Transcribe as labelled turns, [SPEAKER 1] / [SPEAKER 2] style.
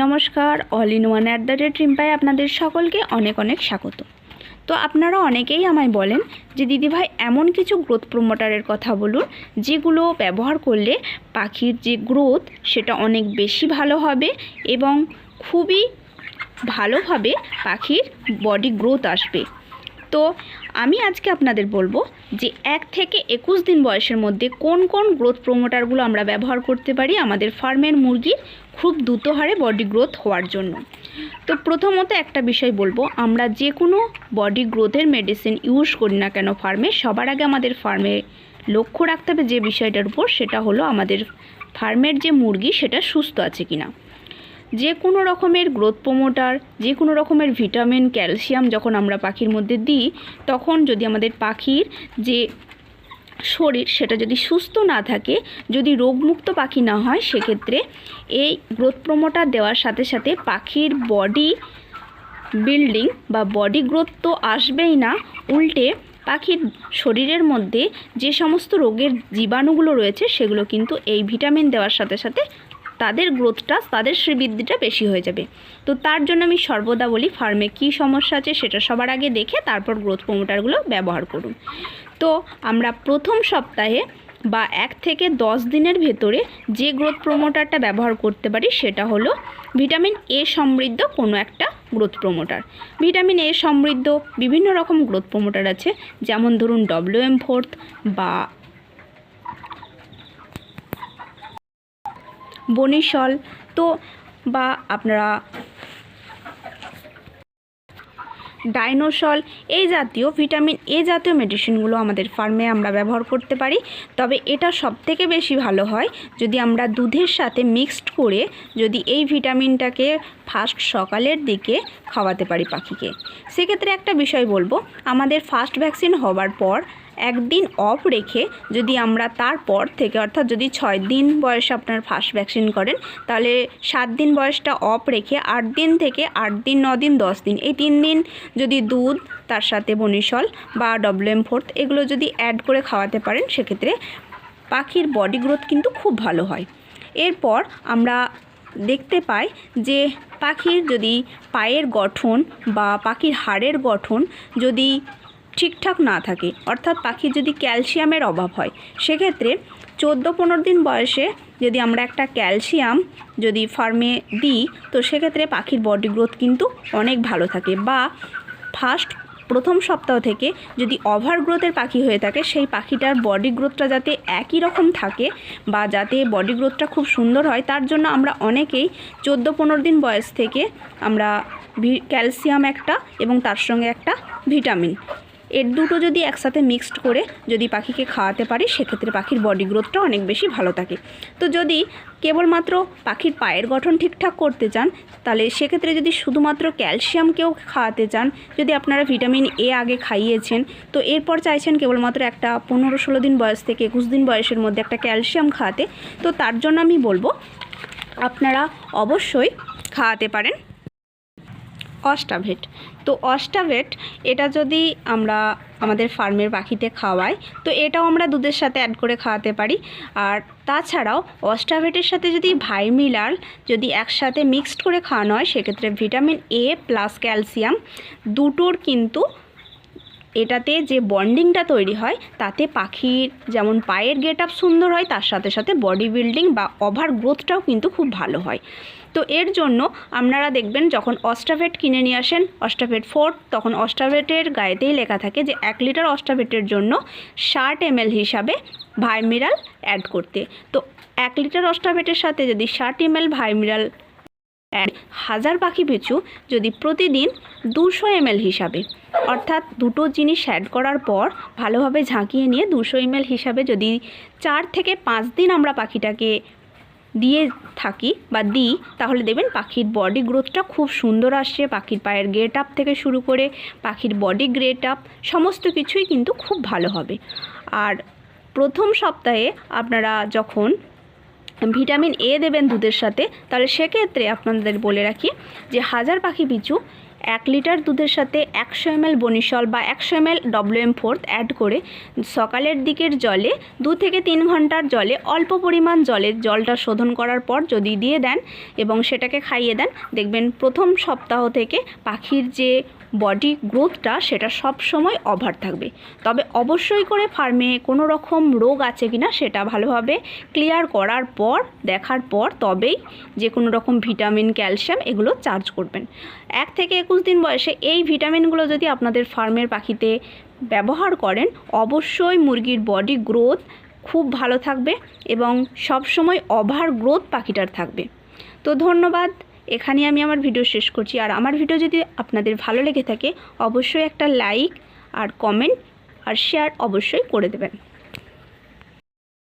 [SPEAKER 1] নমস্কার all in one at the rate রিম্পায় আপনাদের সকলকে অনেক অনেক স্বাগত। তো আপনারা অনেকেই আমায় বলেন যে দিদিভাই, এমন কিছু গ্রোথ প্রোমোটারের কথা বলুন, যেগুলো ব্যবহার করলে পাখির যে গ্রোথ সেটা অনেক বেশি ভালো হবে এবং খুবই ভালোভাবে পাখির বডি গ্রোথ আসবে। তো আমি আজকে আপনাদের বলব যে এক থেকে একুশ দিন বয়সের মধ্যে কোন কোন গ্রোথ প্রোমোটারগুলো আমরা ব্যবহার করতে পারি আমাদের ফার্মের মুরগির খুব দ্রুত হারে বডি গ্রোথ হওয়ার জন্য। তো প্রথমত একটা বিষয় বলব, আমরা যে কোনো বডি গ্রোথের মেডিসিন ইউজ করি না কেন ফার্মে, সবার আগে আমাদের ফার্মে লক্ষ্য রাখতে হবে যে বিষয়টার উপর, সেটা হলো আমাদের ফার্মের যে মুরগি সেটা সুস্থ আছে কিনা। যে কোনো রকমের গ্রোথ প্রোমোটার যে কোনো রকমের ভিটামিন ক্যালসিয়াম যখন আমরা পাখির মধ্যে দিই, তখন যদি আমাদের পাখির যে শরীর সেটা যদি সুস্থ না থাকে, যদি রোগমুক্ত পাখি না হয়, সেক্ষেত্রে এই গ্রোথ প্রোমোটার দেওয়ার সাথে সাথে পাখির বডি বিল্ডিং বা বডি গ্রোথ তো আসবেই না, উল্টে পাখির শরীরের মধ্যে যে সমস্ত রোগের জীবাণুগুলো রয়েছে, সেগুলো কিন্তু এই ভিটামিন দেওয়ার সাথে সাথে তাদের গ্রোথটা, তাদের শ্রীবৃদ্ধিটা বেশি হয়ে যাবে। তো তার জন্য আমি সর্বদা বলি, ফার্মে কী সমস্যা আছে সেটা সবার আগে দেখে তারপর গ্রোথ প্রমোটারগুলো ব্যবহার করুন। তো আমরা প্রথম সপ্তাহে বা এক থেকে দশ দিনের ভেতরে যে গ্রোথ প্রোমোটারটা ব্যবহার করতে পারি সেটা হলো ভিটামিন এ সমৃদ্ধ কোনো একটা গ্রোথ প্রোমোটার ভিটামিন এ সমৃদ্ধ বিভিন্ন রকম গ্রোথ প্রোমোটার আছে, যেমন ধরুন ডব্লিউ এম ফোর্থ বা বনিসল তো বা আপনারা ডাইনোসল এই জাতীয় ভিটামিন, এ জাতীয় মেডিসিনগুলো আমাদের ফার্মে আমরা ব্যবহার করতে পারি। তবে এটা সবথেকে বেশি ভালো হয় যদি আমরা দুধের সাথে মিক্সড করে যদি এই ভিটামিনটাকে ফার্স্ট সকালের দিকে খাওয়াতে পারি পাখিকে। সেক্ষেত্রে একটা বিষয় বলব, আমাদের ফার্স্ট ভ্যাকসিন হওয়ার পর একদিন অফ রেখে যদি আমরা তারপর থেকে, অর্থাৎ যদি ছয় দিন বয়সে আপনার ফার্স্ট ভ্যাকসিন করেন, তাহলে সাত দিন বয়সটা অফ রেখে আট দিন থেকে আট দিন, ন দিন, দশ দিন, এই তিন দিন যদি দুধ, তার সাথে বনিশল বা ডব্লিউএম ফোর্থ এগুলো যদি অ্যাড করে খাওয়াতে পারেন, সেক্ষেত্রে পাখির বডি গ্রোথ কিন্তু খুব ভালো হয়। এরপর আমরা দেখতে পাই যে পাখির যদি পায়ের গঠন বা পাখির হাড়ের গঠন যদি ঠিকঠাক না থাকে, অর্থাৎ পাখির যদি ক্যালসিয়ামের অভাব হয়, সেক্ষেত্রে চোদ্দ পনেরো দিন বয়সে যদি আমরা একটা ক্যালসিয়াম যদি ফার্মে দিই, তো সেক্ষেত্রে পাখির বডি গ্রোথ কিন্তু অনেক ভালো থাকে বা ফার্স্ট প্রথম সপ্তাহ থেকে যদি ওভার গ্রোথের পাখি হয়ে থাকে, সেই পাখিটার বডি গ্রোথটা যাতে একই রকম থাকে বা যাতে বডি গ্রোথটা খুব সুন্দর হয়, তার জন্য আমরা অনেকেই চোদ্দ পনেরো দিন বয়স থেকে আমরা ক্যালসিয়াম একটা এবং তার সঙ্গে একটা ভিটামিন। এর দুটো যদি একসাথে মিক্সড করে যদি পাখিকে খাওয়াতে পারি, সেক্ষেত্রে পাখির বডি গ্রোথটা অনেক বেশি ভালো থাকে। তো যদি কেবলমাত্র পাখির পায়ের গঠন ঠিকঠাক করতে চান, তাহলে সেক্ষেত্রে যদি শুধুমাত্র ক্যালসিয়ামকেও খাওয়াতে চান, যদি আপনারা ভিটামিন এ আগে খাইয়েছেন, তো এরপর চাইছেন কেবলমাত্র একটা পনেরো ষোলো দিন বয়স থেকে একুশ দিন বয়সের মধ্যে একটা ক্যালসিয়াম খাওয়াতে, তো তার জন্য আমি বলব, আপনারা অবশ্যই খাওয়াতে পারেন। অস্টাভেট তো অস্টাভেট এটা যদি আমরা আমাদের ফার্মের পাখিতে খাওয়াই, তো এটাও আমরা দুধের সাথে অ্যাড করে খাওয়াতে পারি। আর তাছাড়াও অস্টাভেটের সাথে যদি ভাইমিলাল যদি একসাথে মিক্সড করে খাওয়ানো হয়, সেক্ষেত্রে ভিটামিন এ প্লাস ক্যালসিয়াম দুটোর কিন্তু এটাতে যে বন্ডিংটা তৈরি হয়, তাতে পাখির যেমন পায়ের গেট আপ সুন্দর হয়, তার সাথে সাথে বডি বিল্ডিং বা ওভার গ্রোথটাও কিন্তু খুব ভালো হয়। তো এর জন্য আপনারা দেখবেন যখন অস্টাভেট কিনে নিয়ে আসেন অস্টাভেট ফোর, তখন অস্টাভেটের গায়েতেই লেখা থাকে যে এক লিটার অস্টাভেটের জন্য ষাট এমএল হিসাবে ভাইমিরাল অ্যাড করতে। তো এক লিটার অস্টাভেটের সাথে যদি ষাট এমএল ভাইমিরাল অ্যাড হাজার পাখি পিছু যদি প্রতিদিন দুশো এমএল হিসাবে, অর্থাৎ দুটো জিনিস অ্যাড করার পর ভালোভাবে ঝাঁকিয়ে নিয়ে দুশো এমএল হিসাবে যদি চার থেকে পাঁচ দিন আমরা পাখিটাকে দিয়ে থাকি বা দিই, তাহলে দেখবেন পাখির বডি গ্রোথটা খুব সুন্দর আসছে। পাখির পায়ের গ্রেট আপ থেকে শুরু করে পাখির বডি গ্রেট আপ সমস্ত কিছুই কিন্তু খুব ভালো হবে। আর প্রথম সপ্তাহে আপনারা যখন ভিটামিন এ দেবেন দুধের সাথে, তাহলে সেক্ষেত্রে আপনাদের বলে রাখি যে হাজার পাখি পিছু এক লিটার দুধের সাথে একশো এমএল বনিসল বা একশো এমএল ডব্লিউএম ফোর্থ অ্যাড করে সকালের দিকের জলে দু থেকে তিন ঘণ্টার জলে অল্প পরিমাণ জলে জলটা শোধন করার পর যদি দিয়ে দেন এবং সেটাকে খাইয়ে দেন, দেখবেন প্রথম সপ্তাহ থেকে পাখির যে বডি গ্রোথটা সেটা সব সময় ওভার থাকবে। তবে অবশ্যই করে ফার্মে কোনো রকম রোগ আছে কি না সেটা ভালোভাবে ক্লিয়ার করার পর, দেখার পর তবেই যে কোনো রকম ভিটামিন ক্যালসিয়াম এগুলো চার্জ করবেন। এক থেকে একুশ দিন বয়সে এই ভিটামিনগুলো যদি আপনাদের ফার্মের পাখিতে ব্যবহার করেন, অবশ্যই মুরগির বডি গ্রোথ খুব ভালো থাকবে এবং সব সময় ওভার গ্রোথ পাখিটার থাকবে। তো ধন্যবাদ। এখানে আমি আমার ভিডিও শেষ করছি। আর আমার ভিডিও যদি আপনাদের ভালো লেগে থাকে, অবশ্যই একটা লাইক আর কমেন্ট আর শেয়ার অবশ্যই করে দেবেন।